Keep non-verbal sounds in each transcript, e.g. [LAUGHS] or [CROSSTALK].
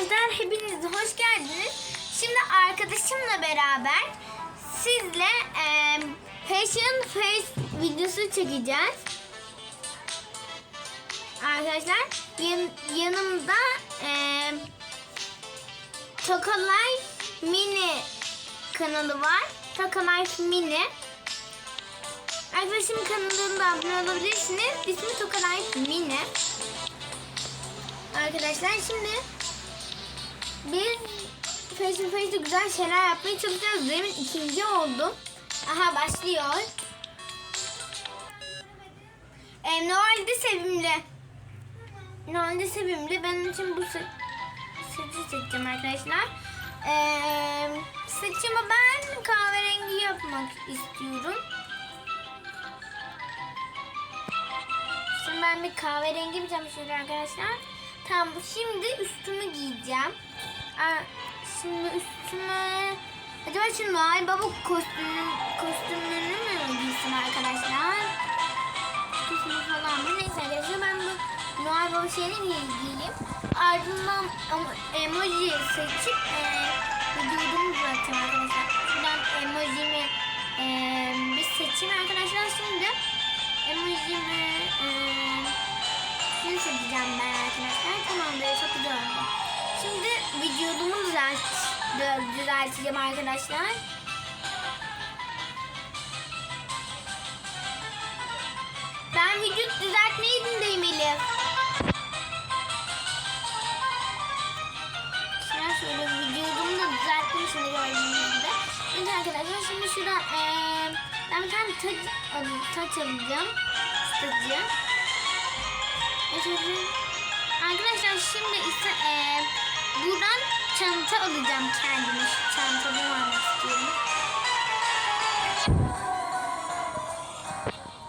arkadaşlar hepiniz hoş geldiniz. Şimdi arkadaşımla beraber sizle e, Fashion Face videosu çekeceğiz. Arkadaşlar yan, yanımda e, Tokalay Mini kanalı var. Tokalay Mini. Arkadaşımın kanalında abone olabilirsiniz. İsmi Tokalay Mini. Arkadaşlar şimdi biz to face'de güzel şeyler yapmaya çalışıyoruz. Demin ikinci oldu. Aha başlıyor. E, Noel'de sevimli. Noel'de sevimli. Benim için bu saçı seçeceğim arkadaşlar. E, saçımı ben kahverengi yapmak istiyorum. Şimdi ben bir kahverengi yapacağım şöyle arkadaşlar. Tamam şimdi üstümü giyeceğim. Şimdi üstüme acaba şu Noel Baba kostümü, kostümünü mü giysem arkadaşlar? Kostümü falan mı? Neyse arkadaşlar ben bu Noel Baba şeyini giy- giyeyim. Ardından em- emoji seçip e, vücudumu düzelteceğim arkadaşlar. Şuradan emojimi e, bir seçeyim arkadaşlar şimdi. Emojimi e, şunu seçeceğim ben arkadaşlar. Tamamdır çok güzel oldu. Şimdi vücudumu düzelt, düzelteceğim arkadaşlar. Ben vücut düzeltmeyi dinleyeyim Elif. Şöyle şöyle vücudumu da düzelttim şimdi gördüğünüz gibi. Evet arkadaşlar şimdi şuradan eee ben bir tane taç, taç alacağım. Tacı. Evet, evet. Arkadaşlar şimdi ise eee buradan çanta alacağım kendime. Şu çantamı almak istiyorum.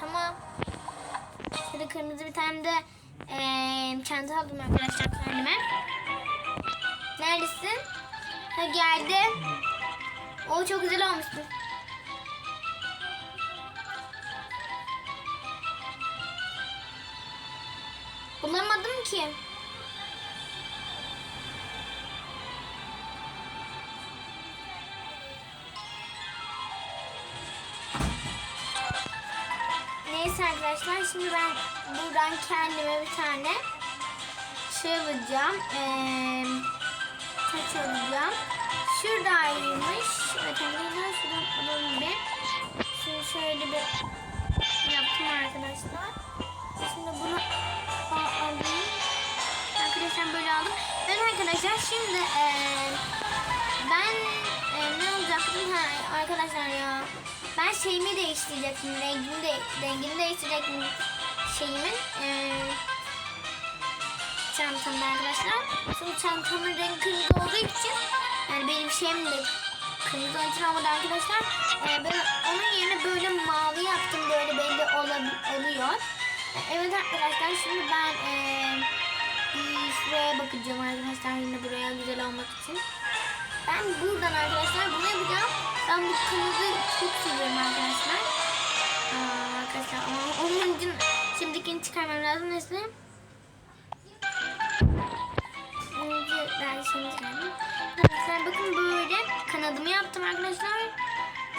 Tamam. Şöyle kırmızı bir tane de eee çanta aldım arkadaşlar kendime. Neredesin? Ha geldi. O çok güzel olmuştu. Bulamadım ki. Arkadaşlar şimdi ben buradan kendime bir tane şey alacağım. Ee, taç alacağım. Şuradaymış. Arkadaşlar şuradan alalım bir. Şimdi şöyle bir yaptım arkadaşlar. Şimdi bunu alayım. Arkadaşlar böyle aldım. Evet arkadaşlar şimdi eee, ben eee, ne olacaktım ha, arkadaşlar ya. Ben şeyimi değiştirecektim. Rengimi, de, rengini değiştirecektim şeyimin. Eee çantamda arkadaşlar. Çünkü çantamın rengi kırmızı olduğu için yani benim şeyim de kırmızı olduğu için olmadı arkadaşlar. Ee, ben onun yerine böyle mavi yaptım böyle belli oluyor. Ee, Evet arkadaşlar şimdi ben ee, şuraya bakacağım arkadaşlar yine buraya güzel olmak için. Ben buradan arkadaşlar bunu yapacağım. Ben bu kırmızı çok seviyorum arkadaşlar. Aa, arkadaşlar ama onun için şimdikini çıkarmam lazım. Neyse. Ben şimdi kendim. Arkadaşlar bakın böyle kanadımı yaptım arkadaşlar.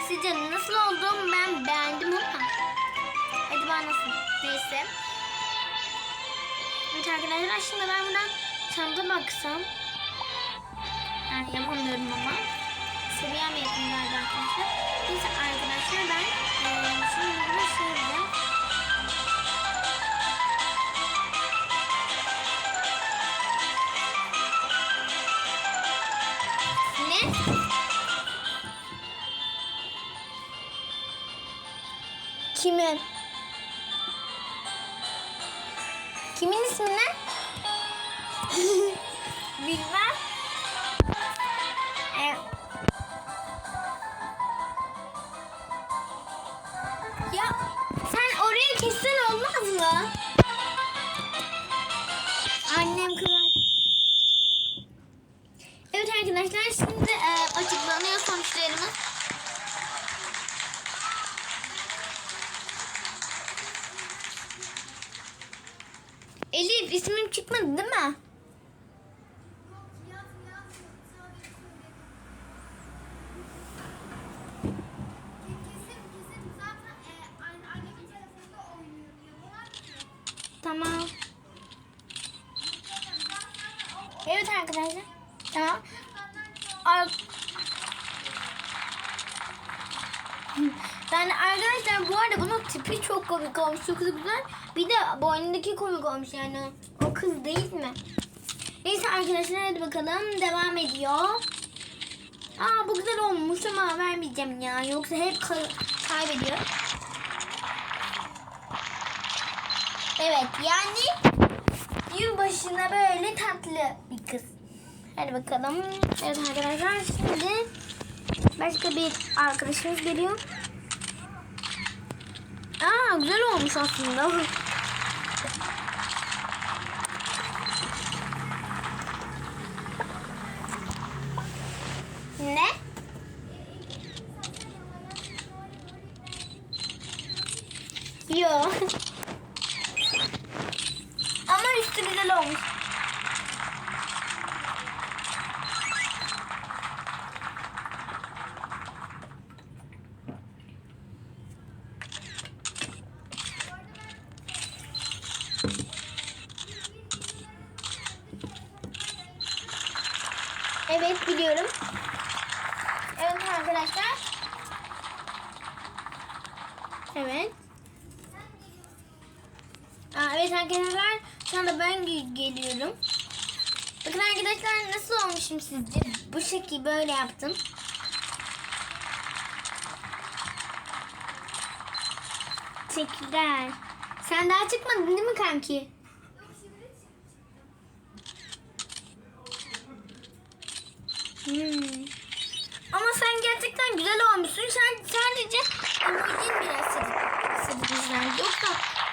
Sizce nasıl oldum ben beğendim ama. Acaba nasıl? Neyse. Evet arkadaşlar şimdi ben buradan çanta baksam. Yani yapamıyorum ama. Seviyem yakın galiba arkadaşlar. Neyse arkadaşlar ben eee şimdi burada şey yapacağım. Kimin ya sen oraya kessen olmaz mı? Arkadaşlar. Tamam. Ar- Yani arkadaşlar bu arada bunun tipi çok komik olmuş. Çok güzel. Bir de boynundaki komik olmuş yani. O kız değil mi? Neyse arkadaşlar hadi bakalım. Devam ediyor. Aa bu güzel olmuş ama vermeyeceğim ya. Yoksa hep kay- kaybediyor. Evet yani yılbaşına böyle tatlı bir kız. Hadi bakalım. Evet arkadaşlar şimdi başka bir arkadaşımız geliyor. Aa güzel olmuş aslında. [LAUGHS] Ne? Yo. Ama üstü güzel olmuş. Evet biliyorum. Evet arkadaşlar. Evet. Aa, evet arkadaşlar şu anda ben ge- geliyorum. Bakın arkadaşlar nasıl olmuşum sizce? Bu şekil böyle yaptım. Teşekkürler. Sen daha çıkmadın değil mi kanki? Hmm. Ama sen gerçekten güzel olmuşsun. Sen sadece emojin biraz sırıt, sırıtmışlar. Yoksa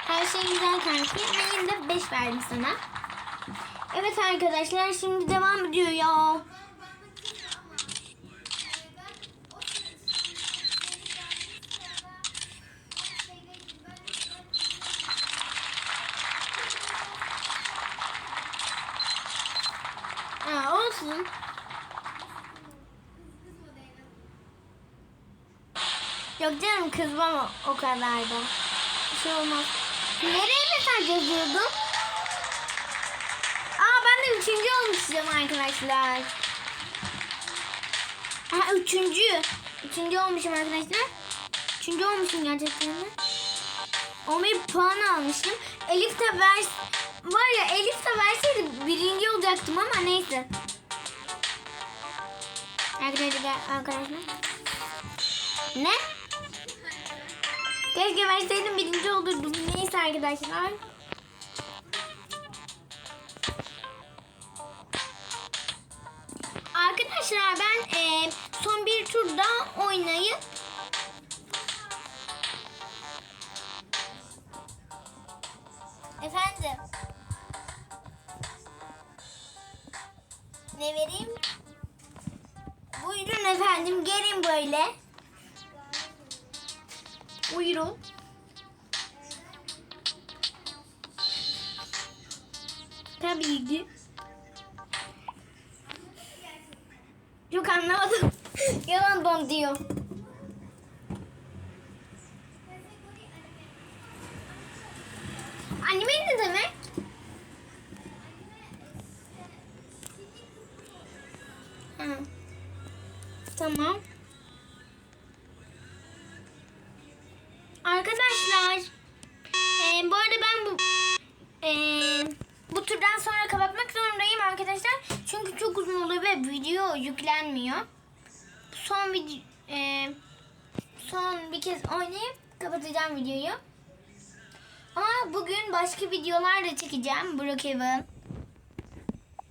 her şey güzel kanki. Yine de 5 verdim sana. Evet arkadaşlar şimdi devam ediyor ya. Aa, olsun. Yok canım kızmam o, o kadar da. Bir şey olmaz. Nereye mesaj yazıyordum? Aa ben de üçüncü olmuşum arkadaşlar. Ha üçüncü. Üçüncü olmuşum arkadaşlar. Üçüncü olmuşum gerçekten de. 11 puan almışım. Elif de vers var ya Elif de verseydi birinci olacaktım ama neyse. Arkadaşlar arkadaşlar. Ne? Keşke verseydim birinci olurdum. Neyse arkadaşlar. Arkadaşlar ben e, son bir turda oynayıp Efendim. Ne vereyim? Buyurun efendim gelin böyle. Anlamadım. [LAUGHS] Yalan don diyor. Video yüklenmiyor. Son video e, son bir kez oynayıp kapatacağım videoyu. Ama bugün başka videolar da çekeceğim Brookhaven.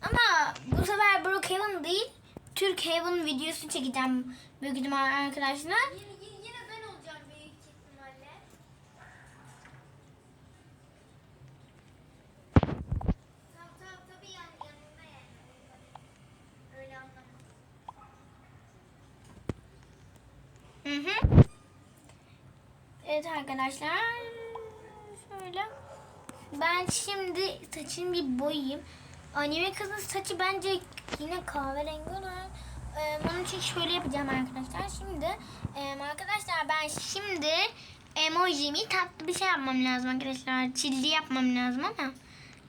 Ama bu sefer Brookhaven değil, Türk Haven videosu çekeceğim büyük ihtimalle arkadaşlar. Yine, yine ben olacağım büyük ihtimalle. Tamam tamam tabii yani yanında yani. Öyle anlama. Hı hı. Evet arkadaşlar. Şöyle. Ben şimdi saçımı bir boyayayım. Anime kızın saçı bence yine kahverengi olur. Ee, onun için şöyle yapacağım arkadaşlar. Şimdi e, arkadaşlar ben şimdi emojimi tatlı bir şey yapmam lazım arkadaşlar. Çilli yapmam lazım ama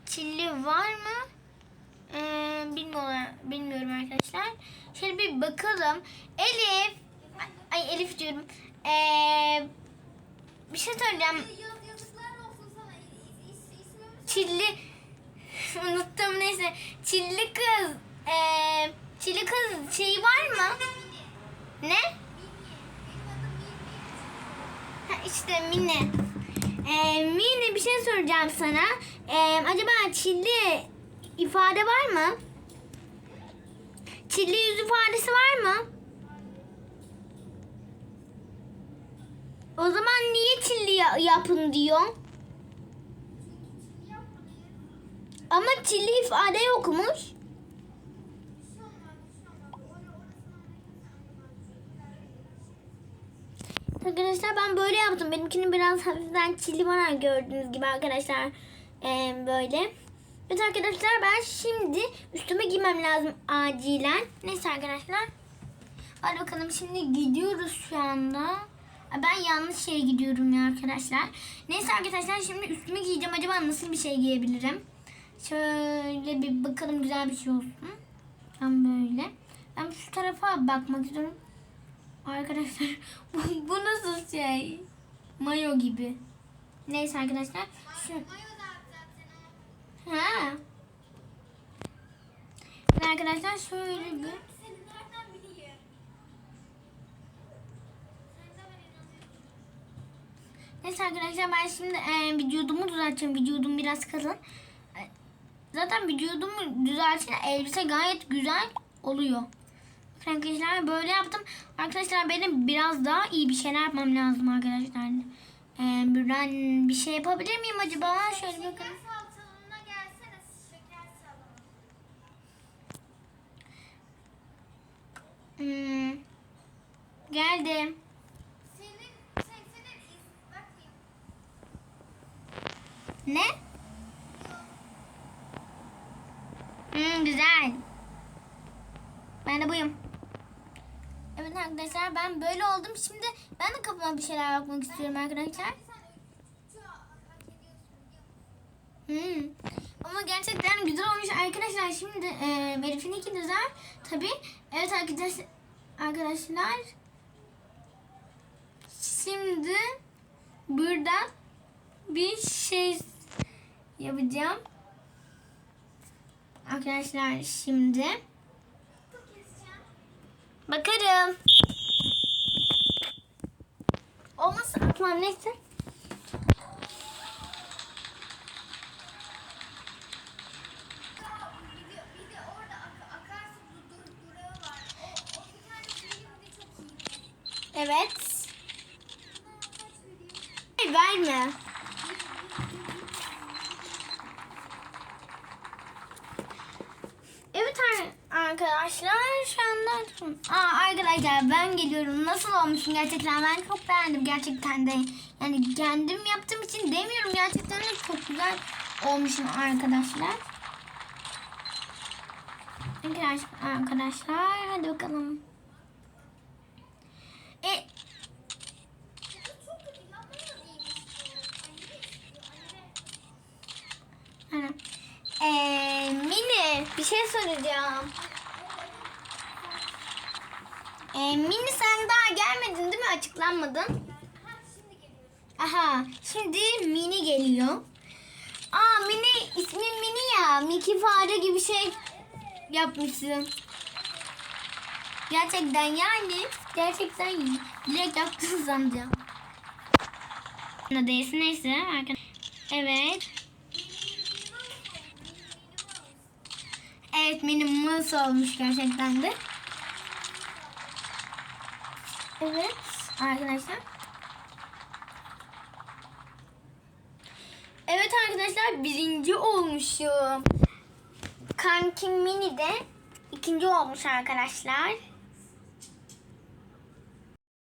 çilli var mı? Ee, bilmiyorum, bilmiyorum arkadaşlar. Şöyle bir bakalım. Elif. Ay Elif diyorum. Ee, bir şey söyleyeceğim. Çilli [LAUGHS] unuttum neyse. Çilli kız. Ee, çilli kız şeyi var mı? Ne? Ha, işte Mine. Ee, Mine bir şey soracağım sana. Ee, acaba çilli ifade var mı? Çilli yüz ifadesi var mı? O zaman niye çilli ya- yapın diyor? Ama çilli ifade yokmuş. Arkadaşlar ben böyle yaptım. Benimkinin biraz hafiften çilli var gördüğünüz gibi arkadaşlar. Ee, böyle. Evet arkadaşlar ben şimdi üstüme giymem lazım acilen. Neyse arkadaşlar. Hadi bakalım şimdi gidiyoruz şu anda. Ben yanlış yere gidiyorum ya arkadaşlar. Neyse arkadaşlar şimdi üstümü giyeceğim. Acaba nasıl bir şey giyebilirim? Şöyle bir bakalım güzel bir şey olsun. Ben böyle. Ben şu tarafa bakmak istiyorum. Arkadaşlar [LAUGHS] bu, bu nasıl şey? Mayo gibi. Neyse arkadaşlar. Şu, ha. Arkadaşlar şöyle bir. Neyse arkadaşlar ben şimdi e, vücudumu düzelteceğim. Vücudum biraz kalın. E, Zaten vücudumu düzeltince elbise gayet güzel oluyor. Bakın Arkadaşlar böyle yaptım. Arkadaşlar benim biraz daha iyi bir şeyler yapmam lazım arkadaşlar. E, buradan bir şey yapabilir miyim acaba? Şöyle bakın. Hmm. Geldim. Ne? Hmm, güzel. Ben de buyum. Evet arkadaşlar ben böyle oldum. Şimdi ben de kafama bir şeyler bakmak istiyorum arkadaşlar. Hmm. Ama gerçekten güzel olmuş arkadaşlar. Şimdi e, Elif'inki güzel. Tabi. Evet arkadaşlar. Arkadaşlar. Şimdi burada bir şey yapacağım. Arkadaşlar şimdi bakarım. Olmazsa atmam neyse. Bir de, bir de orada ak- akarsu dur, dur, durağı var. O, o bir tane filmde çok iyi. Evet. Bundan kaç vereyim? Hayır, verme. Evet ar- arkadaşlar şu anda Aa, arkadaşlar ben geliyorum. Nasıl olmuşum gerçekten ben çok beğendim gerçekten de. Yani kendim yaptığım için demiyorum gerçekten de çok güzel olmuşum arkadaşlar. Arkadaşlar, hadi bakalım. E. Ee, Mini bir şey soracağım. Ee, Mini sen daha gelmedin değil mi? Açıklanmadın. Aha şimdi Mini geliyor. Aa Mini ismin Mini ya. Mickey fare gibi şey yapmışsın. Gerçekten yani gerçekten direkt yaptın sanacağım. Ne değilsin neyse. Evet. Evet benim mıs olmuş gerçekten de. Evet arkadaşlar. Evet arkadaşlar birinci olmuşum. Kankim Mini de ikinci olmuş arkadaşlar.